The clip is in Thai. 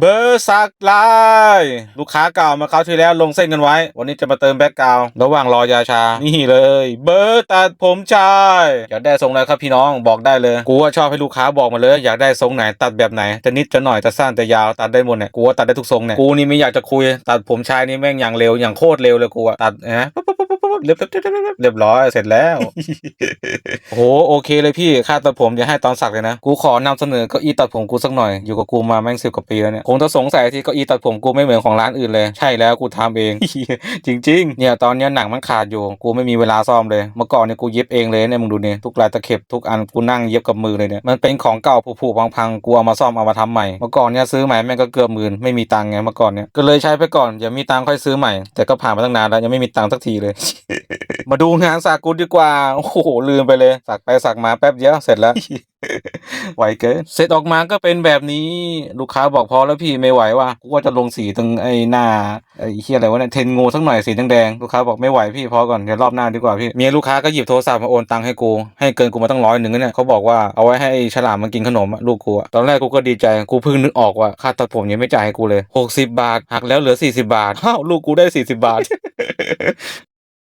เบอร์สักลายลูกค้าเก่ามาเขาที่แล้วลงเส้นกันไว้ วันนี้จะมาเติมแบ็กกราวด์ระหว่างรอยาชา นี่เลย เบอร์ตัดผมชายอยากได้ทรงอะไรครับพี่น้องบอกได้เลย กูว่าชอบให้ลูกค้าบอกมาเลย อยากได้ทรงไหนตัดแบบไหนจะนิดจะหน่อยจะสั้นจะยาวตัดได้หมดเนี่ยกูว่าตัดได้ทุกทรงเนี่ยกูนี่ไม่อยากจะคุย ตัดผมชายนี่แม่งอย่างเร็วอย่างโคตรเร็วเลยกูอะตัดนะ๊บปุ๊บปุ๊บเรียบเรียบร้อยเสร็จแล้วโอ้โหโอเคเลยพี่ค่าตัดผมอย่าให้ตอนสักเลยนะ กูขอนำเสนอเก้าอี้ตัดผมกูสักหน่อย อยู่กับกูมาแม่งสิบกว่าปีแล้วเนี่ยคงจะสงสัยที่เก้าอี้ตัดผมกูไม่เหมือนของร้านอื่นเลย ใช่แล้วกูทำเอง จริง ๆ เนี่ยตอนเนี้ยหนังมันขาดอยู่ กูไม่มีเวลาซ่อมเลย เมื่อก่อนเนี่ยกูเย็บเองเลยเนี่ยมึงดูเนี่ยทุกลายตะเข็บทุกอันกูนั่งเย็บกับมือเลยเนี่ยมันเป็นของเก่าผุๆพังๆกูเอามาซ่อมเอามาทำใหม่เมื่อก่อนเนี่ยซื้อใหม่แม่งก็เกือบหมื่นไม่มีตังค์ไงเมื่อก่อนเนี่ยก็เลยใช้ไปก่อนอย่ามีตังค์ค่อยซื้อใหม่ แต่ก็ผ่านมาตั้งนานแล้วยังไม่มีตังค์สักทีเลยมาดูงานสักกูดีกว่า โอ้โห ลืมไปเลย สักไปสักมาแป๊บเดียวเสร็จแล้ว ไหวเกิน เสร็จออกมาก็เป็นแบบนี้ ลูกค้าบอกพอแล้วพี่ไม่ไหวว่ะ กูว่าจะลงสีตรงไอ้หน้าไอ้เฮียอะไรวะเนี่ย เทนงูสักหน่อยสีแดงๆ ลูกค้าบอกไม่ไหวพี่พอก่อน เดี๋ยวรอบหน้าดีกว่าพี่ เมียลูกค้าก็หยิบโทรศัพท์มาโอนตังค์ให้กู ให้เกินกูมาตั้งร้อยหนึ่งนะเนี่ยเขาบอกว่าเอาไว้ให้ไอ้ฉลามมันกินขนมอะลูกกูอะตอนแรกกูก็ดีใจ กูเพิ่งนึกออกว่าค่าตัดผมยังไม่จ่ายให้กูเลย60 บาทหักแล้วเหลือ 40 บาทอ้าวลูกกูได้ 40 บาท